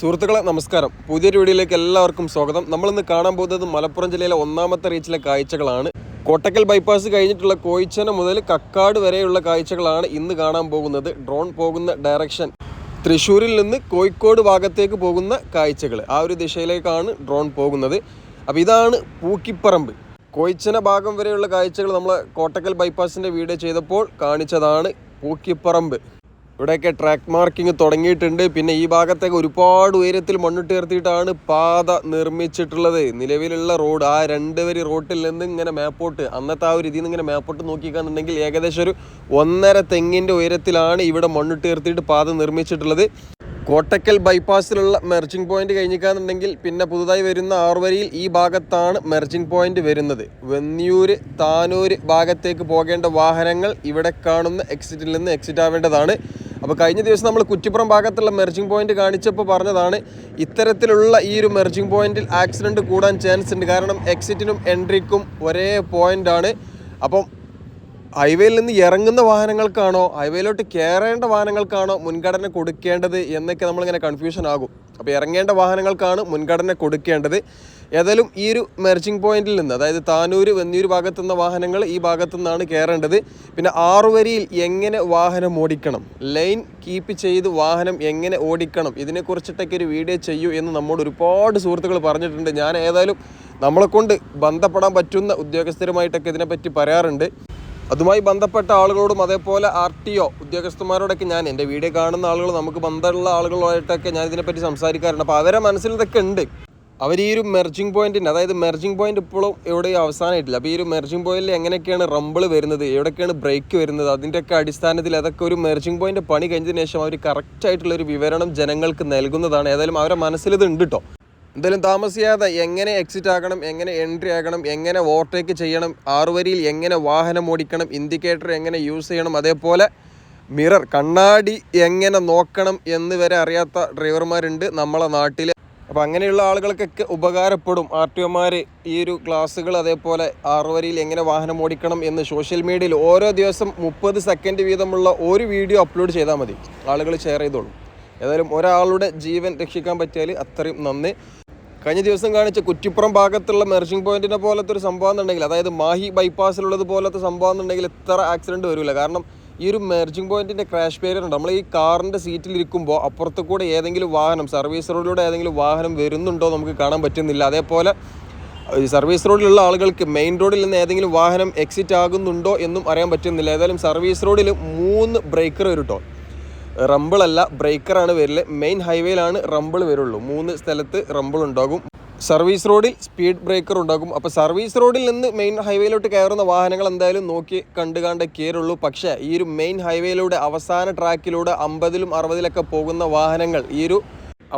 സുഹൃത്തുക്കളെ നമസ്കാരം. പുതിയൊരു വീഡിയോയിലേക്ക് എല്ലാവർക്കും സ്വാഗതം. നമ്മൾ ഇന്ന് കാണാൻ പോകുന്നത് മലപ്പുറം ജില്ലയിലെ ഒന്നാമത്തെ റീച്ചിലെ കാഴ്ചകളാണ്. കോട്ടക്കൽ ബൈപ്പാസ് കഴിഞ്ഞിട്ടുള്ള കോയിച്ചന മുതൽ കക്കാട് വരെയുള്ള കാഴ്ചകളാണ് ഇന്ന് കാണാൻ പോകുന്നത്. ഡ്രോൺ പോകുന്ന ഡയറക്ഷൻ. തൃശ്ശൂരിൽ നിന്ന് കോഴിക്കോട് ഭാഗത്തേക്ക് പോകുന്ന കാഴ്ചകൾ. ആ ഒരു ദിശയിലേക്കാണ് ഡ്രോൺ പോകുന്നത്. അപ്പോൾ ഇതാണ് പൂക്കിപ്പറമ്പ്. കോയിച്ചന ഭാഗം വരെയുള്ള കാഴ്ചകൾ നമ്മൾ കോട്ടക്കൽ ബൈപ്പാസിന്റെ വീഡിയോ ചെയ്തപ്പോൾ കാണിച്ചതാണ് പൂക്കിപ്പറമ്പ്. ഇവിടെയൊക്കെ ട്രാക്ക് മാർക്കിംഗ് തുടങ്ങിയിട്ടുണ്ട്. പിന്നെ ഈ ഭാഗത്തേക്ക് ഒരുപാട് ഉയരത്തിൽ മണ്ണിട്ട് ഉയർത്തിയിട്ടാണ് പാത നിർമ്മിച്ചിട്ടുള്ളത്. നിലവിലുള്ള റോഡ് ആ രണ്ട് വരി റോട്ടിൽ നിന്ന് ഇങ്ങനെ മേപ്പോട്ട് അന്നത്തെ ആ ഒരു രീതിയിൽ നിന്ന് ഇങ്ങനെ മേപ്പോട്ട് നോക്കിക്കാന്നുണ്ടെങ്കിൽ ഏകദേശം ഒരു ഒന്നര തെങ്ങിന്റെ ഉയരത്തിലാണ് ഇവിടെ മണ്ണിട്ട് ഉയർത്തിയിട്ട് പാത നിർമ്മിച്ചിട്ടുള്ളത്. കോട്ടക്കൽ ബൈപ്പാസിലുള്ള മെർജിംഗ് പോയിന്റ് കഴിഞ്ഞിക്കാന്നുണ്ടെങ്കിൽ പിന്നെ പുതുതായി വരുന്ന ആറുവരിയിൽ ഈ ഭാഗത്താണ് മെർജിംഗ് പോയിന്റ് വരുന്നത്. വെന്നിയൂര് താനൂര് ഭാഗത്തേക്ക് പോകേണ്ട വാഹനങ്ങൾ ഇവിടെ കാണുന്ന എക്സിറ്റിൽ നിന്ന് എക്സിറ്റ് ആവേണ്ടതാണ്. അപ്പോൾ കഴിഞ്ഞ ദിവസം നമ്മൾ കുറ്റിപ്പുറം ഭാഗത്തുള്ള മെർജിംഗ് പോയിന്റ് കാണിച്ചപ്പോൾ പറഞ്ഞതാണ് ഇത്തരത്തിലുള്ള ഈ ഒരു മെർജിംഗ് പോയിന്റിൽ ആക്സിഡന്റ് കൂടാൻ ചാൻസ് ഉണ്ട്. കാരണം എക്സിറ്റിനും എൻട്രിക്കും ഒരേ പോയിന്റാണ് അപ്പം ഹൈവേയിൽ നിന്ന് ഇറങ്ങുന്ന വാഹനങ്ങൾക്കാണോ ഹൈവേയിലോട്ട് കയറേണ്ട വാഹനങ്ങൾക്കാണോ മുൻഗണന കൊടുക്കേണ്ടത് എന്നൊക്കെ നമ്മളിങ്ങനെ കൺഫ്യൂഷൻ ആകും. അപ്പോൾ ഇറങ്ങേണ്ട വാഹനങ്ങൾക്കാണ് മുൻഗണന കൊടുക്കേണ്ടത്. ഏതായാലും ഈ ഒരു മെർജിംഗ് പോയിന്റിൽ നിന്ന് അതായത് താനൂര് വെന്നൂര് ഭാഗത്തുനിന്ന വാഹനങ്ങൾ ഈ ഭാഗത്തു നിന്നാണ് കയറേണ്ടത്. പിന്നെ ആറുവരിയിൽ എങ്ങനെ വാഹനം ഓടിക്കണം ലൈൻ കീപ്പ് ചെയ്ത് വാഹനം എങ്ങനെ ഓടിക്കണം ഇതിനെക്കുറിച്ചിട്ടൊക്കെ ഒരു വീഡിയോ ചെയ്യൂ എന്ന് നമ്മോട് ഒരുപാട് സുഹൃത്തുക്കൾ പറഞ്ഞിട്ടുണ്ട്. ഞാൻ ഏതായാലും നമ്മളെക്കൊണ്ട് ബന്ധപ്പെടാൻ പറ്റുന്ന ഉദ്യോഗസ്ഥരുമായിട്ടൊക്കെ ഇതിനെപ്പറ്റി പറയാറുണ്ട്. അതുമായി ബന്ധപ്പെട്ട ആളുകളോടും അതേപോലെ ആർ ടി ഒ ഉദ്യോഗസ്ഥന്മാരോടൊക്കെ ഞാൻ എന്റെ വീഡിയോ കാണുന്ന ആളുകൾ നമുക്ക് ബന്ധമുള്ള ആളുകളുമായിട്ടൊക്കെ ഞാൻ ഇതിനെപ്പറ്റി സംസാരിക്കാറുണ്ട്. അപ്പോൾ അവരെ മനസ്സിൽ ഇതൊക്കെ ഉണ്ട്. അവർ ഈ ഒരു മെർജിംഗ് പോയിന്റിന്റെ അതായത് മെർജിംഗ് പോയിന്റ് ഇപ്പോഴും എവിടെയും അവസാനമായിട്ടില്ല. അപ്പോൾ ഈ ഒരു മെർജിംഗ് പോയിന്റിൽ എങ്ങനെയൊക്കെയാണ് റമ്പിൾ വരുന്നത് എവിടെയൊക്കെയാണ് ബ്രേക്ക് വരുന്നത് അതിന്റെയൊക്കെ അടിസ്ഥാനത്തിൽ അതൊക്കെ ഒരു മെർജിംഗ് പോയിന്റ് പണി കഴിഞ്ഞതിന് ശേഷം അവർ കറക്റ്റ് ആയിട്ടുള്ള ഒരു വിവരണം ജനങ്ങൾക്ക് നൽകുന്നതാണ്. ഏതായാലും അവരെ മനസ്സിലത് ഉണ്ട് കേട്ടോ എന്തായാലും താമസിയാതെ എങ്ങനെ എക്സിറ്റ് ആകണം എങ്ങനെ എൻട്രി ആകണം എങ്ങനെ ഓവർടേക്ക് ചെയ്യണം ആറുവരിയിൽ എങ്ങനെ വാഹനം ഓടിക്കണം ഇൻഡിക്കേറ്റർ എങ്ങനെ യൂസ് ചെയ്യണം അതേപോലെ മിറർ കണ്ണാടി എങ്ങനെ നോക്കണം എന്ന് വരെ അറിയാത്ത ഡ്രൈവർമാരുണ്ട് നമ്മളെ നാട്ടിൽ അപ്പോൾ അങ്ങനെയുള്ള ആളുകൾക്കൊക്കെ ഉപകാരപ്പെടും ആർ ടി ഒമാർ ഈ ഒരു ക്ലാസ്സുകൾ അതേപോലെ ആറുവരിയിൽ എങ്ങനെ വാഹനം ഓടിക്കണം എന്ന് സോഷ്യൽ മീഡിയയിൽ ഓരോ ദിവസം മുപ്പത് സെക്കൻഡ് വീതമുള്ള ഒരു വീഡിയോ അപ്ലോഡ് ചെയ്താൽ മതി. ആളുകൾ ഷെയർ ചെയ്തോളും. ഏതായാലും ഒരാളുടെ ജീവൻ രക്ഷിക്കാൻ പറ്റിയാൽ അത്രയും നന്ദി കഴിഞ്ഞ ദിവസം കാണിച്ച കുറ്റിപ്പുറം ഭാഗത്തുള്ള മെർജിംഗ് പോയിന്റിനെ പോലത്തെ ഒരു സംഭവം എന്നുണ്ടെങ്കിൽ അതായത് മാഹി ബൈപ്പാസിലുള്ളത് പോലത്തെ സംഭവം എന്നുണ്ടെങ്കിൽ ഇത്ര ആക്സിഡന്റ് വരില്ല കാരണം ഈ ഒരു മെർജിംഗ് പോയിന്റിന്റെ ക്രാഷ് പേരിയർ ഉണ്ട്. നമ്മൾ ഈ കാറിന്റെ സീറ്റിൽ ഇരിക്കുമ്പോൾ അപ്പുറത്ത് കൂടെ ഏതെങ്കിലും വാഹനം സർവീസ് റോഡിലൂടെ ഏതെങ്കിലും വാഹനം വരുന്നുണ്ടോ നമുക്ക് കാണാൻ പറ്റുന്നില്ല. അതേപോലെ സർവീസ് റോഡിലുള്ള ആളുകൾക്ക് മെയിൻ റോഡിൽ നിന്ന് ഏതെങ്കിലും വാഹനം എക്സിറ്റ് ആകുന്നുണ്ടോ എന്നും അറിയാൻ പറ്റുന്നില്ല. ഏതായാലും സർവീസ് റോഡിൽ മൂന്ന് ബ്രേക്കർ വരും കേട്ടോ റമ്പിൾ അല്ല ബ്രേക്കറാണ് വരൽ. മെയിൻ ഹൈവേയിലാണ് റമ്പിൾ വരുള്ളൂ. മൂന്ന് സ്ഥലത്ത് റമ്പിൾ ഉണ്ടാകും സർവീസ് റോഡിൽ സ്പീഡ് ബ്രേക്കർ ഉണ്ടാകും. അപ്പോൾ സർവീസ് റോഡിൽ നിന്ന് മെയിൻ ഹൈവേയിലോട്ട് കയറുന്ന വാഹനങ്ങൾ എന്തായാലും നോക്കി കണ്ടു കണ്ടേ കയറുള്ളൂ. പക്ഷേ ഈ ഒരു മെയിൻ ഹൈവേയിലൂടെ അവസാന ട്രാക്കിലൂടെ അമ്പതിലും അറുപതിലൊക്കെ പോകുന്ന വാഹനങ്ങൾ ഈ ഒരു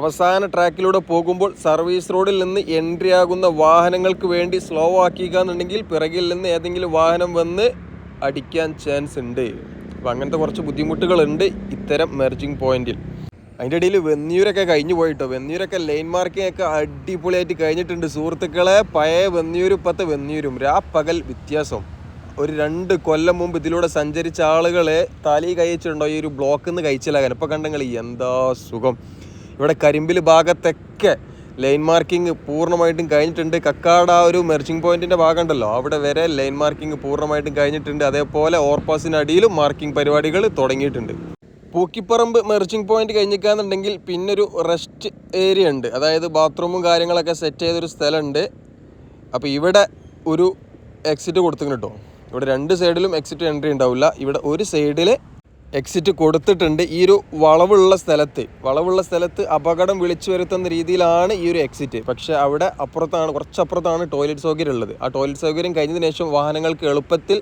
അവസാന ട്രാക്കിലൂടെ പോകുമ്പോൾ സർവീസ് റോഡിൽ നിന്ന് എൻട്രി ആകുന്ന വാഹനങ്ങൾക്ക് വേണ്ടി സ്ലോ ആക്കിക്കുക എന്നുണ്ടെങ്കിൽ പിറകിൽ നിന്ന് ഏതെങ്കിലും വാഹനം വന്ന് അടിക്കാൻ ചാൻസ് ഉണ്ട്. അപ്പം അങ്ങനത്തെ കുറച്ച് ബുദ്ധിമുട്ടുകളുണ്ട് ഇത്തരം മെർജിങ് പോയിന്റിൽ അതിന്റെ ഇടയിൽ വെന്നിയൂരൊക്കെ കഴിഞ്ഞു പോയിട്ടോ? വെന്നിയൂരൊക്കെ ലൈൻ മാർക്കിംഗ് ഒക്കെ അടിപൊളിയായിട്ട് കഴിഞ്ഞിട്ടുണ്ട്. സുഹൃത്തുക്കളെ പഴയ വെന്നിയൂരും ഇപ്പത്തെ വെന്നിയൂരും. രാ പകൽ വ്യത്യാസം. ഒരു രണ്ട് കൊല്ലം മുമ്പ് ഇതിലൂടെ സഞ്ചരിച്ച ആളുകളെ തലി കഴിച്ചിട്ടുണ്ടോ ഈ ഒരു ബ്ലോക്കിൽ നിന്ന് കഴിച്ചിലാകാൻ ഇപ്പോൾ കണ്ടെങ്കിൽ എന്താ സുഖം. ഇവിടെ കരിമ്പിൽ ഭാഗത്തൊക്കെ ലൈൻ മാർക്കിംഗ് പൂർണമായിട്ടും കഴിഞ്ഞിട്ടുണ്ട്. കക്കാട് ആ ഒരു മെർച്ചിങ് പോയിന്റിന്റെ ഭാഗമുണ്ടല്ലോ. അവിടെ വരെ ലൈൻ മാർക്കിംഗ് പൂർണമായിട്ടും കഴിഞ്ഞിട്ടുണ്ട്. അതേപോലെ ഓവർപാസിനടിയിലും മാർക്കിംഗ് പരിപാടികൾ തുടങ്ങിയിട്ടുണ്ട്. പൂക്കിപ്പറമ്പ് മെർച്ചിങ് പോയിന്റ് കഴിഞ്ഞിക്കാന്നുണ്ടെങ്കിൽ പിന്നൊരു റെസ്റ്റ് ഏരിയ ഉണ്ട്. അതായത് ബാത്റൂമും കാര്യങ്ങളൊക്കെ സെറ്റ് ചെയ്തൊരു സ്ഥലമുണ്ട്. അപ്പോൾ ഇവിടെ ഒരു എക്സിറ്റ് കൊടുത്തിട്ടുണ്ട് കേട്ടോ ഇവിടെ രണ്ട് സൈഡിലും എക്സിറ്റ് എൻട്രി ഉണ്ടാവില്ല. ഇവിടെ ഒരു സൈഡിൽ എക്സിറ്റ് കൊടുത്തിട്ടുണ്ട്. ഈ ഒരു വളവുള്ള സ്ഥലത്ത് വളവുള്ള സ്ഥലത്ത് അപകടം വിളിച്ചു വരുത്തുന്ന രീതിയിലാണ് ഈ ഒരു എക്സിറ്റ് പക്ഷേ അവിടെ അപ്പുറത്താണ് കുറച്ചപ്പുറത്താണ് ടോയ്ലറ്റ് സൗകര്യം ഉള്ളത്. ആ ടോയ്ലറ്റ് സൗകര്യം കഴിഞ്ഞതിന് ശേഷം വാഹനങ്ങൾക്ക് എളുപ്പത്തിൽ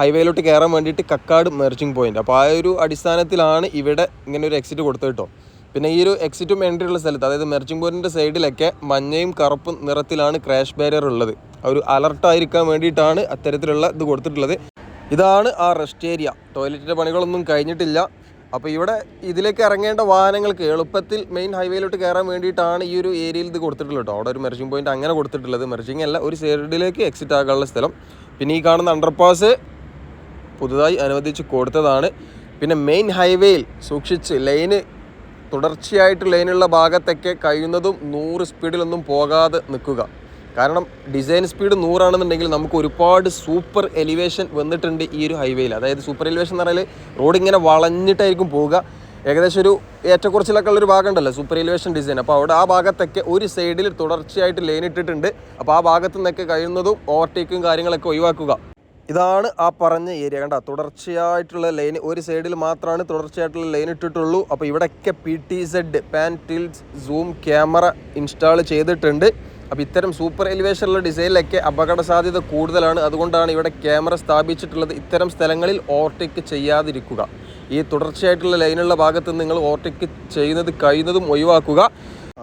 ഹൈവേയിലോട്ട് കയറാൻ വേണ്ടിയിട്ട് കക്കാട് മെർച്ചിങ് പോയിന്റ് അപ്പോൾ ആ ഒരു അടിസ്ഥാനത്തിലാണ് ഇവിടെ ഇങ്ങനെ ഒരു എക്സിറ്റ് കൊടുത്തത് കേട്ടോ. പിന്നെ ഈ ഒരു എക്സിറ്റും എൻട്രി ഉള്ള സ്ഥലത്ത് അതായത് മെർച്ചിങ് പോയിന്റിന്റെ സൈഡിലൊക്കെ മഞ്ഞയും കറുപ്പും നിറത്തിലാണ് ക്രാഷ് ബാരിയർ ഉള്ളത്. ഒരു അലർട്ടായിരിക്കാൻ വേണ്ടിയിട്ടാണ് അത്തരത്തിലുള്ള ഇത് കൊടുത്തിട്ടുള്ളത്. ഇതാണ് ആ റെസ്റ്റ് ഏരിയ ടോയ്ലറ്റിന്റെ പണികളൊന്നും കഴിഞ്ഞിട്ടില്ല. അപ്പോൾ ഇവിടെ ഇതിലേക്ക് ഇറങ്ങേണ്ട വാഹനങ്ങൾക്ക് എളുപ്പത്തിൽ മെയിൻ ഹൈവേയിലോട്ട് കയറാൻ വേണ്ടിയിട്ടാണ് ഈ ഒരു ഏരിയയിൽ ഇത് കൊടുത്തിട്ടുള്ളത് കേട്ടോ. അവിടെ ഒരു മെർജിംഗ് പോയിന്റ് അങ്ങനെ കൊടുത്തിട്ടുള്ളത്. മെർജിംഗ് അല്ല ഒരു സൈഡിലേക്ക് എക്സിറ്റ് ആകാനുള്ള സ്ഥലം. പിന്നെ ഈ കാണുന്ന അണ്ടർപാസ് പുതുതായി അനുവദിച്ച് കൊടുത്തതാണ്. പിന്നെ മെയിൻ ഹൈവേയിൽ സൂക്ഷിച്ച് ലൈന് തുടർച്ചയായിട്ട് ലൈനുള്ള ഭാഗത്തൊക്കെ കഴിയുന്നതും നൂറ് സ്പീഡിലൊന്നും പോകാതെ നിൽക്കുക. കാരണം ഡിസൈൻ സ്പീഡ് നൂറാണെന്നുണ്ടെങ്കിൽ നമുക്ക് ഒരുപാട് സൂപ്പർ എലിവേഷൻ വന്നിട്ടുണ്ട് ഈ ഒരു ഹൈവേയിൽ അതായത് സൂപ്പർ എലിവേഷൻ എന്ന് പറഞ്ഞാൽ റോഡ് ഇങ്ങനെ വളഞ്ഞിട്ടായിരിക്കും പോവുക. ഏകദേശം ഒരു ഏറ്റക്കുറച്ചിലൊക്കെ ഉള്ളൊരു ഭാഗം ഉണ്ടല്ലോ സൂപ്പർ എലിവേഷൻ ഡിസൈൻ അപ്പോൾ അവിടെ ആ ഭാഗത്തൊക്കെ ഒരു സൈഡിൽ തുടർച്ചയായിട്ട് ലൈൻ ഇട്ടിട്ടുണ്ട്. അപ്പോൾ ആ ഭാഗത്തു നിന്നൊക്കെ കഴിയുന്നതും ഓവർടേക്കും കാര്യങ്ങളൊക്കെ ഒഴിവാക്കുക. ഇതാണ് ആ പറഞ്ഞ ഏരിയ കണ്ട. തുടർച്ചയായിട്ടുള്ള ലൈൻ ഒരു സൈഡിൽ മാത്രമാണ് തുടർച്ചയായിട്ടുള്ള ലൈൻ ഇട്ടിട്ടുള്ളൂ. അപ്പോൾ ഇവിടെയൊക്കെ P T Z pan tilts zoom camera install ചെയ്തിട്ടുണ്ട്. അപ്പോൾ ഇത്തരം സൂപ്പർ എലിവേഷനുള്ള ഡിസൈനിലൊക്കെ അപകട സാധ്യത കൂടുതലാണ്. അതുകൊണ്ടാണ് ഇവിടെ ക്യാമറ സ്ഥാപിച്ചിട്ടുള്ളത്. ഇത്തരം സ്ഥലങ്ങളിൽ ഓവർടേക്ക് ചെയ്യാതിരിക്കുക. ഈ തുടർച്ചയായിട്ടുള്ള ലൈനുള്ള ഭാഗത്ത് നിങ്ങൾ ഓവർടേക്ക് ചെയ്യുന്നത് കഴിയുന്നതും ഒഴിവാക്കുക.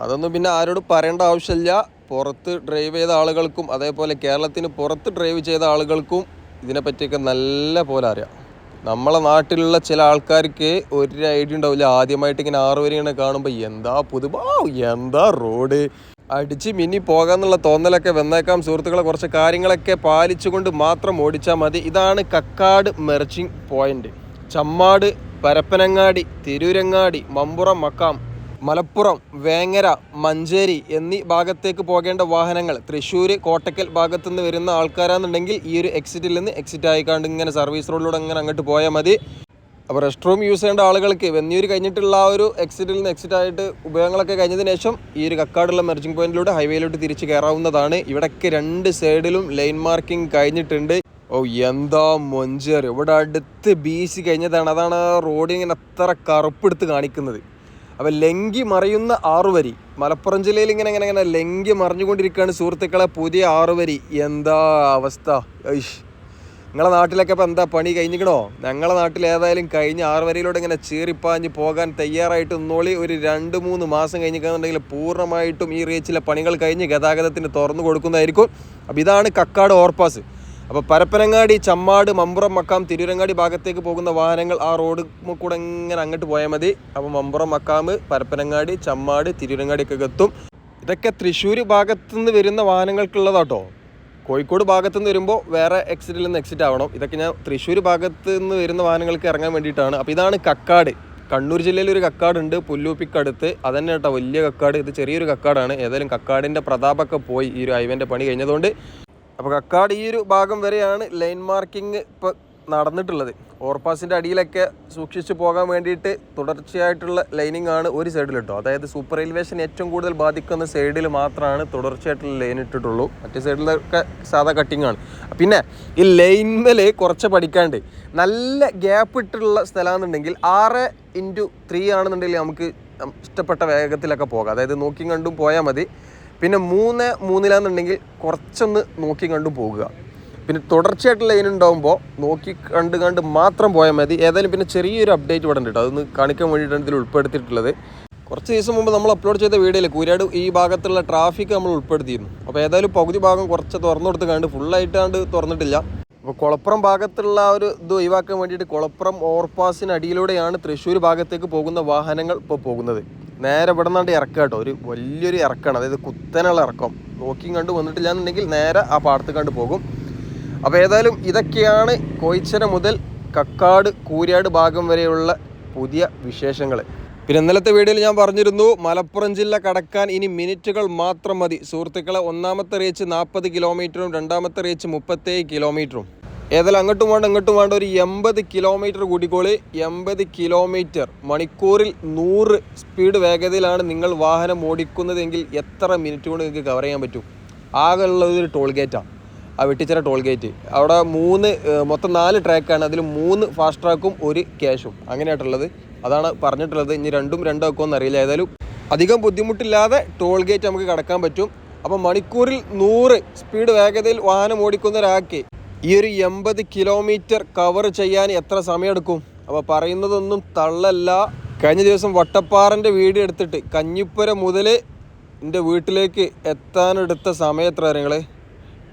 അതൊന്നും പിന്നെ ആരോടും പറയേണ്ട ആവശ്യമില്ല. പുറത്ത് ഡ്രൈവ് ചെയ്ത ആളുകൾക്കും അതേപോലെ കേരളത്തിന് പുറത്ത് ഡ്രൈവ് ചെയ്ത ആളുകൾക്കും ഇതിനെപ്പറ്റിയൊക്കെ നല്ല പോലെ അറിയാം. നമ്മളെ നാട്ടിലുള്ള ചില ആൾക്കാർക്ക് ഒരു ഐഡിയ ഉണ്ടാവില്ല. ആദ്യമായിട്ട് ഇങ്ങനെ ആറ് വരെ ഇങ്ങനെ കാണുമ്പോൾ എന്താ പുതുബാ എന്താ റോഡ് അടിച്ച് മിന്നി പോകാന്നുള്ള തോന്നലൊക്കെ വന്നേക്കാം. സുഹൃത്തുക്കളെ കുറച്ച് കാര്യങ്ങളൊക്കെ പാലിച്ചുകൊണ്ട് മാത്രം ഓടിച്ചാൽ മതി. ഇതാണ് കക്കാട് മെർച്ചിങ് പോയിന്റ്. ചമ്മാട് പരപ്പനങ്ങാടി തിരൂരങ്ങാടി മമ്പുറം മക്കാം മലപ്പുറം വേങ്ങര മഞ്ചേരി എന്നീ ഭാഗത്തേക്ക് പോകേണ്ട വാഹനങ്ങൾ തൃശ്ശൂർ കോട്ടക്കൽ ഭാഗത്തുനിന്ന് വരുന്ന ആൾക്കാരാണെന്നുണ്ടെങ്കിൽ ഈ ഒരു എക്സിറ്റിൽ നിന്ന് എക്സിറ്റ് ആയിക്കാണ്ട് ഇങ്ങനെ സർവീസ് റോഡിലൂടെ അങ്ങനെ അങ്ങോട്ട് പോയാൽ മതി. അപ്പോൾ റെസ്റ്റ് റൂം യൂസ് ചെയ്യേണ്ട ആളുകൾക്ക് വെന്നിയൂർ കഴിഞ്ഞിട്ടുള്ള ആ ഒരു എക്സിറ്റിൽ നിന്ന് എക്സിറ്റ് ആയിട്ട് ഉപയോഗങ്ങളൊക്കെ കഴിഞ്ഞതിന് ശേഷം ഈ ഒരു കക്കാടുള്ള മെർജിംഗ് പോയിന്റിലൂടെ ഹൈവേയിലോട്ട് തിരിച്ച് കയറാവുന്നതാണ്. ഇവിടേക്ക് രണ്ട് സൈഡിലും ലൈൻ മാർക്കിംഗ് കഴിഞ്ഞിട്ടുണ്ട്. ഓ എന്താ മൊഞ്ചർ. ഇവിടെ അടുത്ത് ബീച്ച് കഴിഞ്ഞതാണ്. അതാണ് റോഡ് ഇങ്ങനെ അത്ര കറുപ്പെടുത്ത് കാണിക്കുന്നത്. അപ്പോൾ ലങ്കി മറിയുന്ന ആറുവരി. മലപ്പുറം ജില്ലയിൽ ഇങ്ങനെ ഇങ്ങനെ ഇങ്ങനെ ലങ്കി മറിഞ്ഞുകൊണ്ടിരിക്കുകയാണ് സുഹൃത്തുക്കളെ. പുതിയ ആറുവരി. എന്താ അവസ്ഥ? ഐഷ്. നിങ്ങളെ നാട്ടിലൊക്കെ ഇപ്പം എന്താ പണി കഴിഞ്ഞിക്കണോ? ഞങ്ങളെ നാട്ടിൽ ഏതായാലും കഴിഞ്ഞ് ആറ് വരയിലൂടെ ഇങ്ങനെ ചീറിപ്പാഞ്ഞ് പോകാൻ തയ്യാറായിട്ട് നിന്നോളി ഒരു രണ്ട് മൂന്ന് മാസം കഴിഞ്ഞിരിക്കുന്നുണ്ടെങ്കിൽ പൂർണമായിട്ടും ഈ റീച്ചിലെ പണികൾ കഴിഞ്ഞ് ഗതാഗതത്തിന് തുറന്നു കൊടുക്കുന്നതായിരിക്കും. അപ്പോൾ ഇതാണ് കക്കാട് ഓവർപാസ്. അപ്പോൾ പരപ്പനങ്ങാടി ചമ്മാട് മമ്പുറം മക്കാം തിരൂരങ്ങാടി ഭാഗത്തേക്ക് പോകുന്ന വാഹനങ്ങൾ ആ റോഡ് കൂടെ ഇങ്ങനെ അങ്ങോട്ട് പോയാൽ മതി. അപ്പോൾ മമ്പുറം മക്കാമ് പരപ്പനങ്ങാടി ചമ്മാട് തിരൂരങ്ങാടിയൊക്കെ എത്തും. ഇതൊക്കെ തൃശ്ശൂർ ഭാഗത്തുനിന്ന് വരുന്ന വാഹനങ്ങൾക്കുള്ളതാട്ടോ. കോഴിക്കോട് ഭാഗത്ത് നിന്ന് വരുമ്പോൾ വേറെ എക്സിറ്റിൽ നിന്ന് എക്സിറ്റ് ആവണം. ഇതൊക്കെ ഞാൻ തൃശ്ശൂർ ഭാഗത്ത് നിന്ന് വരുന്ന വാഹനങ്ങൾക്ക് ഇറങ്ങാൻ വേണ്ടിയിട്ടാണ്. അപ്പോൾ ഇതാണ് കക്കാട്. കണ്ണൂർ ജില്ലയിൽ ഒരു കക്കാടുണ്ട് പുല്ലൂപ്പിക്കടുത്ത്. അതന്നെ കേട്ടോ വലിയ കക്കാട്. ഇത് ചെറിയൊരു കക്കാടാണ്. ഏതായാലും കക്കാടിന്റെ പ്രതാപമൊക്കെ പോയി ഈ ഒരു ഹൈവേന്റെ പണി കഴിഞ്ഞതുകൊണ്ട്. അപ്പോൾ കക്കാട് ഈ ഒരു ഭാഗം വരെയാണ് ലൈൻ മാർക്കിംഗ് ഇപ്പോൾ നടന്നിട്ടുള്ളത്. ഓവർപാസിന്റെ അടിയിലൊക്കെ സൂക്ഷിച്ചു പോകാൻ വേണ്ടിയിട്ട് തുടർച്ചയായിട്ടുള്ള ലൈനിങ് ആണ് ഒരു സൈഡിൽ ഇട്ടോ അതായത് സൂപ്പർ റെയിൽവേഷൻ ഏറ്റവും കൂടുതൽ ബാധിക്കുന്ന സൈഡിൽ മാത്രമാണ് തുടർച്ചയായിട്ടുള്ള ലൈൻ ഇട്ടിട്ടുള്ളൂ. മറ്റേ സൈഡിലൊക്കെ സാധാ കട്ടിങ് ആണ്. പിന്നെ ഈ ലൈൻമേൽ കുറച്ച് പഠിക്കാണ്ട് നല്ല ഗ്യാപ്പ് ഇട്ടിട്ടുള്ള സ്ഥലമാണെന്നുണ്ടെങ്കിൽ ആറ് ഇന്റു ത്രീ ആണെന്നുണ്ടെങ്കിൽ നമുക്ക് ഇഷ്ടപ്പെട്ട വേഗത്തിലൊക്കെ പോകാം. അതായത് നോക്കിയും കണ്ടും പോയാൽ മതി. പിന്നെ മൂന്ന് മൂന്നിലാന്നുണ്ടെങ്കിൽ കുറച്ചൊന്ന് നോക്കി കണ്ടും പോകുക. പിന്നെ തുടർച്ചയായിട്ട് ലൈൻ ഉണ്ടാകുമ്പോൾ നോക്കി കണ്ട് കണ്ട് മാത്രം പോയാൽ മതി. ഏതായാലും പിന്നെ ചെറിയൊരു അപ്ഡേറ്റ് ഇവിടെ ഉണ്ട് കേട്ടോ അതൊന്ന് കാണിക്കാൻ വേണ്ടിയിട്ടാണ് ഇതിൽ ഉൾപ്പെടുത്തിയിട്ടുള്ളത്. കുറച്ച് ദിവസം മുമ്പ് നമ്മൾ അപ്ലോഡ് ചെയ്ത വീഡിയോയിൽ കൂരാട് ഈ ഭാഗത്തുള്ള ട്രാഫിക് നമ്മൾ ഉൾപ്പെടുത്തിയിരുന്നു. അപ്പോൾ ഏതായാലും പകുതി ഭാഗം കുറച്ച് തുറന്നു കൊടുത്ത് കണ്ട് ഫുള്ളായിട്ടാണ്ട് തുറന്നിട്ടില്ല. അപ്പോൾ കുളപ്പുറം ഭാഗത്തുള്ള ആ ഒരു ഇത് ഒഴിവാക്കാൻ വേണ്ടിയിട്ട് കുളപ്പുറം ഓവർപാസിന് അടിയിലൂടെയാണ് തൃശ്ശൂർ ഭാഗത്തേക്ക് പോകുന്ന വാഹനങ്ങൾ ഇപ്പോൾ പോകുന്നത്. നേരെ ഇവിടെ നിന്നാണ്ട് ഇറക്കുക കേട്ടോ ഒരു വലിയൊരു ഇറക്കമാണ് അതായത് കുത്തനുള്ള ഇറക്കം. നോക്കിയും കണ്ട് വന്നിട്ടില്ല എന്നുണ്ടെങ്കിൽ നേരെ ആ പാടത്ത് കണ്ട് പോകും. അപ്പോൾ ഏതായാലും ഇതൊക്കെയാണ് കോയിച്ചര മുതൽ കക്കാട് കൂരിയാട് ഭാഗം വരെയുള്ള പുതിയ വിശേഷങ്ങൾ പിന്നെ ഇന്നലത്തെ വീഡിയോയിൽ ഞാൻ പറഞ്ഞിരുന്നു മലപ്പുറം ജില്ല കടക്കാൻ ഇനി മിനിറ്റുകൾ മാത്രം മതി. സുഹൃത്തുക്കളെ ഒന്നാമത്തെ റേച്ച് നാൽപ്പത് കിലോമീറ്ററും രണ്ടാമത്തെ റേച്ച് മുപ്പത്തേഴ് കിലോമീറ്ററും. ഏതായാലും അങ്ങോട്ടും വേണ്ട ഇങ്ങോട്ടും വേണ്ട ഒരു എൺപത് കിലോമീറ്റർ കൂടിക്കോളി. എൺപത് കിലോമീറ്റർ മണിക്കൂറിൽ നൂറ് സ്പീഡ് വേഗതയിലാണ് നിങ്ങൾ വാഹനം ഓടിക്കുന്നതെങ്കിൽ എത്ര മിനിറ്റ് കൊണ്ട് നിങ്ങൾക്ക് കവർ ചെയ്യാൻ പറ്റും? ആകെ ഉള്ളത് ഒരു ടോൾ ഗേറ്റാണ് ആ വെട്ടിച്ചിറ ടോൾ ഗേറ്റ് അവിടെ മൂന്ന് മൊത്തം നാല് ട്രാക്കാണ് അതിൽ മൂന്ന് ഫാസ്റ്റ് ട്രാക്കും ഒരു ക്യാഷും അങ്ങനെയായിട്ടുള്ളത്. അതാണ് പറഞ്ഞിട്ടുള്ളത്. ഇനി രണ്ടും രണ്ടാക്കുമോ എന്നറിയില്ല ഏതായാലും അധികം ബുദ്ധിമുട്ടില്ലാതെ ടോൾ ഗേറ്റ് നമുക്ക് കടക്കാൻ പറ്റും. അപ്പോൾ മണിക്കൂറിൽ നൂറ് സ്പീഡ് വേഗതയിൽ വാഹനം ഓടിക്കുന്ന ഒരാൾക്ക് ഈ ഒരു എൺപത് കിലോമീറ്റർ കവർ ചെയ്യാൻ എത്ര സമയമെടുക്കും? അപ്പോൾ പറയുന്നതൊന്നും തള്ളല്ല. കഴിഞ്ഞ ദിവസം വട്ടപ്പാറന്റെ വീട് എടുത്തിട്ട് കഞ്ഞിപ്പുര മുതൽ എന്റെ വീട്ടിലേക്ക് എത്താനെടുത്ത സമയം എത്ര നിങ്ങൾ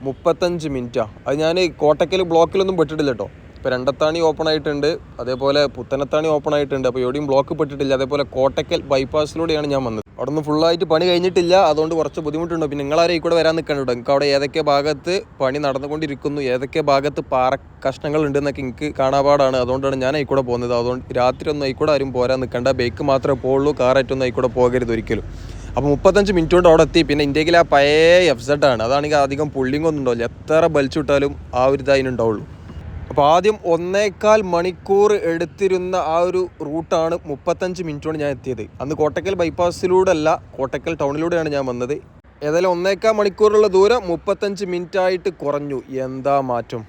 മുപ്പത്തഞ്ച് മിനിറ്റാ. അത് ഞാൻ കോട്ടക്കൽ ബ്ലോക്കിലൊന്നും പെട്ടിട്ടില്ല കേട്ടോ ഇപ്പോൾ രണ്ടത്താണി ഓപ്പൺ ആയിട്ടുണ്ട് അതേപോലെ പുത്തനത്താണി ഓപ്പൺ ആയിട്ടുണ്ട് അപ്പോൾ എവിടെയും ബ്ലോക്ക് പെട്ടിട്ടില്ല. അതേപോലെ കോട്ടക്കൽ ബൈപ്പാസിലൂടെയാണ് ഞാൻ വന്നത്. അവിടെ നിന്ന് ഫുള്ളായിട്ട് പണി കഴിഞ്ഞിട്ടില്ല. അതുകൊണ്ട് കുറച്ച് ബുദ്ധിമുട്ടുണ്ട്. പിന്നെ നിങ്ങളാരും കൂടെ വരാൻ നിൽക്കണ്ടോ നിങ്ങൾക്ക് അവിടെ ഏതൊക്കെ ഭാഗത്ത് പണി നടന്നുകൊണ്ടിരിക്കുന്നു? ഏതൊക്കെ ഭാഗത്ത് പാറ കഷ്ണങ്ങൾ ഉണ്ടെന്നൊക്കെ എനിക്ക് കാണാപാടാണ്. അതുകൊണ്ടാണ് ഞാൻ ഈ കൂടെ പോകുന്നത്. അതുകൊണ്ട് രാത്രി ഒന്നും ഈ കൂടെ ആരും പോരാൻ നിൽക്കണ്ട ബൈക്ക് മാത്രമേ പോകുള്ളൂ കാറായിട്ടൊന്നും ഈ കൂടെ പോകരുത് ഒരിക്കലും. അപ്പോൾ മുപ്പത്തഞ്ച് മിനിറ്റ് കൊണ്ട് അവിടെ എത്തി. പിന്നെ ഇന്ത്യയിൽ ആ പഴയ എഫ് സെഡ് ആണ്. അതാണെങ്കിൽ അധികം പുള്ളിങ് ഒന്നും ഉണ്ടാവില്ല എത്ര ബലിച്ചിട്ടാലും ആ ഒരു ഇത് അതിനുണ്ടാവുള്ളൂ. അപ്പോൾ ആദ്യം ഒന്നേക്കാൽ മണിക്കൂർ എടുത്തിരുന്ന ആ ഒരു റൂട്ടാണ് മുപ്പത്തഞ്ച് മിനിറ്റ് കൊണ്ട് ഞാൻ എത്തിയത്. അന്ന് കോട്ടക്കൽ ബൈപ്പാസിലൂടെ അല്ല കോട്ടക്കൽ ടൗണിലൂടെയാണ് ഞാൻ വന്നത്. ഏതായാലും ഒന്നേക്കാൽ മണിക്കൂറുള്ള ദൂരം മുപ്പത്തഞ്ച് മിനിറ്റ് ആയിട്ട് കുറഞ്ഞു. എന്താ മാറ്റം?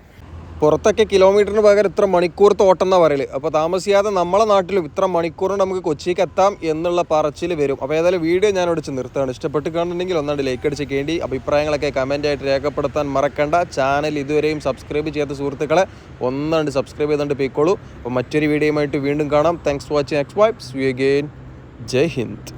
പുറത്തൊക്കെ കിലോമീറ്ററിന് പകരം ഇത്ര മണിക്കൂർ തോട്ടം എന്നാ പറയൽ? അപ്പോൾ താമസിയാതെ നമ്മളെ നാട്ടിലും ഇത്ര മണിക്കൂറിന് നമുക്ക് കൊച്ചിക്ക് എത്താം എന്നുള്ള പറച്ചിൽ വരും. അപ്പോൾ ഏതായാലും വീഡിയോ ഞാൻ അടിച്ച് നിർത്തുകയാണ്. ഇഷ്ടപ്പെട്ട് കാണുന്നുണ്ടെങ്കിൽ ഒന്നാണ്ട് ലൈക്ക് അടിച്ച് കേണ്ടി അഭിപ്രായങ്ങളൊക്കെ കമന്റ് ആയിട്ട് രേഖപ്പെടുത്താൻ മറക്കണ്ട. ചാനൽ ഇതുവരെയും സബ്സ്ക്രൈബ് ചെയ്യാത്ത സുഹൃത്തുക്കളെ ഒന്നാണ്ട് സബ്സ്ക്രൈബ് ചെയ്തുകൊണ്ട് പോയിക്കോളൂ. അപ്പോൾ മറ്റൊരു വീഡിയോയുമായിട്ട് വീണ്ടും കാണാം. Thanks watching X vibes you again Jai Hind